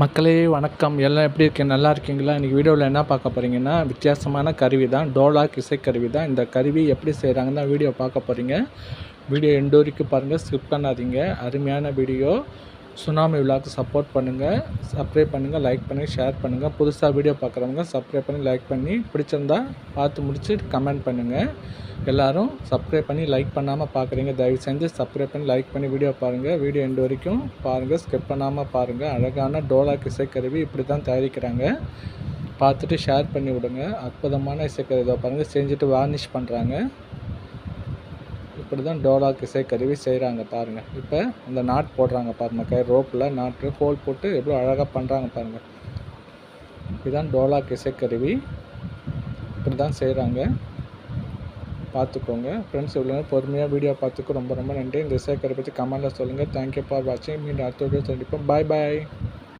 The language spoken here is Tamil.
மக்களே வணக்கம். எல்லாம் எப்படி இருக்கீங்க நல்லா இருக்கீங்களா? இன்றைக்கி வீடியோவில் என்ன பார்க்க போகிறீங்கன்னா வித்தியாசமான கருவி தான். டோலாக் இசைக்கருவி தான். இந்த கருவி எப்படி செய்கிறாங்கன்னு தான் வீடியோ பார்க்க போகிறீங்க வீடியோ எண்டோரிக்கு பாருங்கள் ஸ்கிப் பண்ணாதீங்க. அருமையான வீடியோ. சுனாமி விழாக்கு சப்போர்ட் பண்ணுங்கள் சப்ஸ்கிரைப் பண்ணுங்கள் லைக் பண்ணுங்கள் ஷேர் பண்ணுங்கள் புதுசாக வீடியோ பார்க்குறவங்க சப்ஸ்கிரைப் பண்ணி லைக் பண்ணி பிடிச்சிருந்தா பார்த்து முடிச்சு கமெண்ட் பண்ணுங்கள் எல்லோரும் சப்ஸ்கிரைப் பண்ணி லைக் பண்ணாமல் பார்க்குறீங்க. தயவு செஞ்சு சப்ஸ்கிரைப் பண்ணி லைக் பண்ணி வீடியோ பாருங்கள் வீடியோ எண்டு வரைக்கும் பாருங்கள் ஸ்கிப் பண்ணாமல் பாருங்கள் அழகான டோலாக் இசைக்கருவி இப்படி தான் தயாரிக்கிறாங்க. பார்த்துட்டு ஷேர் பண்ணி விடுங்க. அற்புதமான இசைக்கருவி இதை பாருங்கள் செஞ்சுட்டு வார்னிஷ் பண்ணுறாங்க இப்படி தான் டோலாக் இசைக்கருவி செய்கிறாங்க பாருங்கள் இப்போ இந்த நாட் போடுறாங்க பாருங்கள் கை ரோப்பில் நாட்டு ஹோல் போட்டு எவ்வளோ அழகாக பண்ணுறாங்க பாருங்கள் இதுதான் டோலாக் இசைக்கருவி. இப்படி தான் செய்கிறாங்க பார்த்துக்கோங்க ஃப்ரெண்ட்ஸ் இவ்வளோ பொறுமையாக வீடியோ பார்த்துக்கு ரொம்ப ரொம்ப நன்றி. இந்த இசைக்கருவி பற்றி கமெண்டில் சொல்லுங்கள் தேங்க்யூ ஃபார் வாட்சிங் மீண்டும் அடுத்த வீடியோ சந்திப்போம். பாய் பாய்